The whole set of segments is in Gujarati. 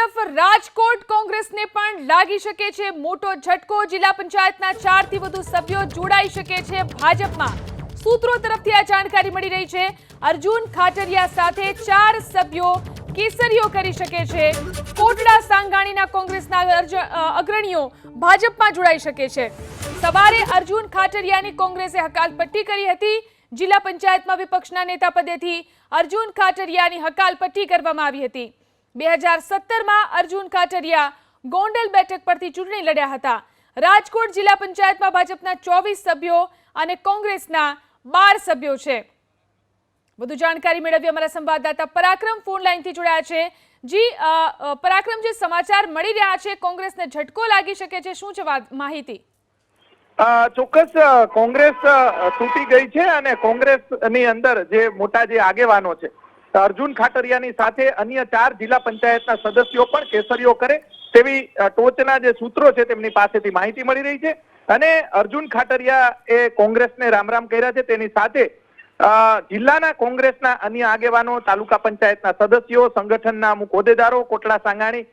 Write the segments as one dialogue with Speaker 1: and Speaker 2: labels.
Speaker 1: તરફ રાજકોટ કોંગ્રેસને પણ લાગી શકે છે મોટો ઝટકો. જિલ્લા પંચાયતના ચારથી વધુ સભ્યો જોડાઈ શકે છે ભાજપમાં. સૂત્રો તરફથી આ જાણકારી મળી રહી છે. અર્જુન ખાટરિયા સાથે ચાર સભ્યો કેસરીઓ કરી શકે છે. કોટડા સાંગાણીના કોંગ્રેસના અગ્રણીઓ ભાજપમાં જોડાઈ શકે છે. સવારે અર્જુન ખાટરિયાની કોંગ્રેસે હકાલપટ્ટી કરી હતી. જિલ્લા પંચાયતમાં વિપક્ષના નેતા પદેથી અર્જુન ખાટરિયાની હકાલપટ્ટી કરવામાં આવી હતી. બે હજાર સત્તરમાં અર્જુન કાટરિયા ગોંડલ બેઠક પરથી ચૂંટણી લડ્યા હતા. રાજકોટ જિલ્લા પંચાયતમાં ભાજપના ચોવીસ સભ્યો અને કોંગ્રેસના બાર સભ્યો છે. વધુ જાણકારી મેળવી અમારા સંવાદદાતા પરાક્રમ ફોન લાઈનથી જોડાયા છે. જી પરાક્રમ, જે સમાચાર મળી રહ્યા છે, કોંગ્રેસને ઝટકો લાગી શકે છે, શું છે માહિતી?
Speaker 2: ચોક્કસ કોંગ્રેસ તૂટી ગઈ છે અને કોંગ્રેસની અંદર જે મોટા જે આગેવાનો છે અર્જુન ખાટરિયાની સાથે અન્ય ચાર જિલ્લા પંચાયતના સદસ્યો પણ કેસરીઓ કરે તેવી ટોચના જે સૂત્રો છે તેમની પાસેથી માહિતી મળી રહી છે. અને અર્જુન ખાટરિયા એ કોંગ્રેસને રામ રામ કર્યા છે. તેની સાથે જિલ્લાના કોંગ્રેસના અન્ય આગેવાનો, તાલુકા પંચાયતના સદસ્યો, સંગઠનના અમુક હોદ્દેદારો, કોટડા સાંગાણી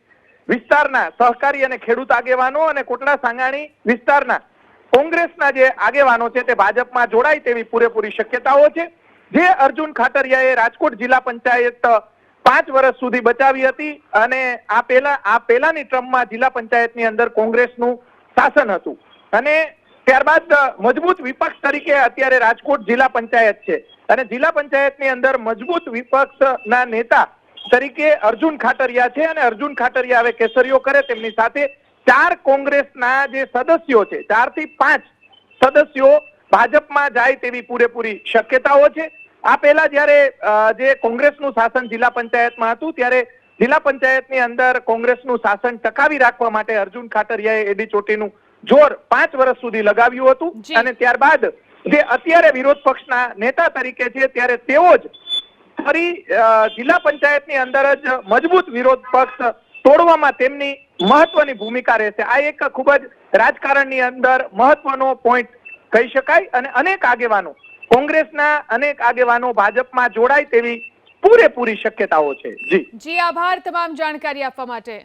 Speaker 2: વિસ્તારના સહકારી અને ખેડૂત આગેવાનો અને કોટડા સાંગાણી વિસ્તારના કોંગ્રેસના જે આગેવાનો છે તે ભાજપમાં જોડાય તેવી પૂરેપૂરી શક્યતાઓ છે. જે અર્જુન ખાટરિયાએ રાજકોટ જિલ્લા પંચાયત પાંચ વર્ષ સુધી બચાવી હતી અને આ પહેલા આ પહેલાની ટ્રમમાં જિલ્લા પંચાયતની અંદર કોંગ્રેસનું શાસન હતું. અને ત્યારબાદ મજબૂત વિપક્ષ તરીકે અત્યારે રાજકોટ જિલ્લા પંચાયત છે. અને જિલ્લા પંચાયતની અંદર મજબૂત વિપક્ષના નેતા તરીકે અર્જુન ખાટરિયા છે અને અર્જુન ખાટરિયા હવે કેસરીઓ કરે તેમની સાથે. ચાર કોંગ્રેસના જે સદસ્યો છે ચારથી પાંચ સદસ્યો ભાજપમાં જાય તેવી પૂરેપૂરી શક્યતાઓ છે. આ પહેલા જ્યારે જે કોંગ્રેસનું શાસન જિલ્લા પંચાયતમાં હતું ત્યારે જિલ્લા પંચાયતની અંદર કોંગ્રેસનું શાસન ટકાવી રાખવા માટે અર્જુન ખાટરિયાએ એડી ચોટીનું જોર પાંચ વર્ષ સુધી લગાવ્યું હતું. અને ત્યારબાદ જે અત્યારે વિરોધ પક્ષના નેતા તરીકે છે ત્યારે તેઓ જ ફરી જિલ્લા પંચાયતની અંદર જ મજબૂત વિરોધ પક્ષ તોડવામાં તેમની મહત્વની ભૂમિકા રહેશે. આ એક ખૂબ જ રાજકારણની અંદર મહત્વનો પોઈન્ટ કહી શકાય અને અનેક આગેવાનો કોંગ્રેસના અનેક આગેવાનો ભાજપમાં જોડાય તેવી પૂરેપૂરી શક્યતાઓ છે. જી.
Speaker 1: જી, આભાર તમામ જાણકારી આપવા માટે.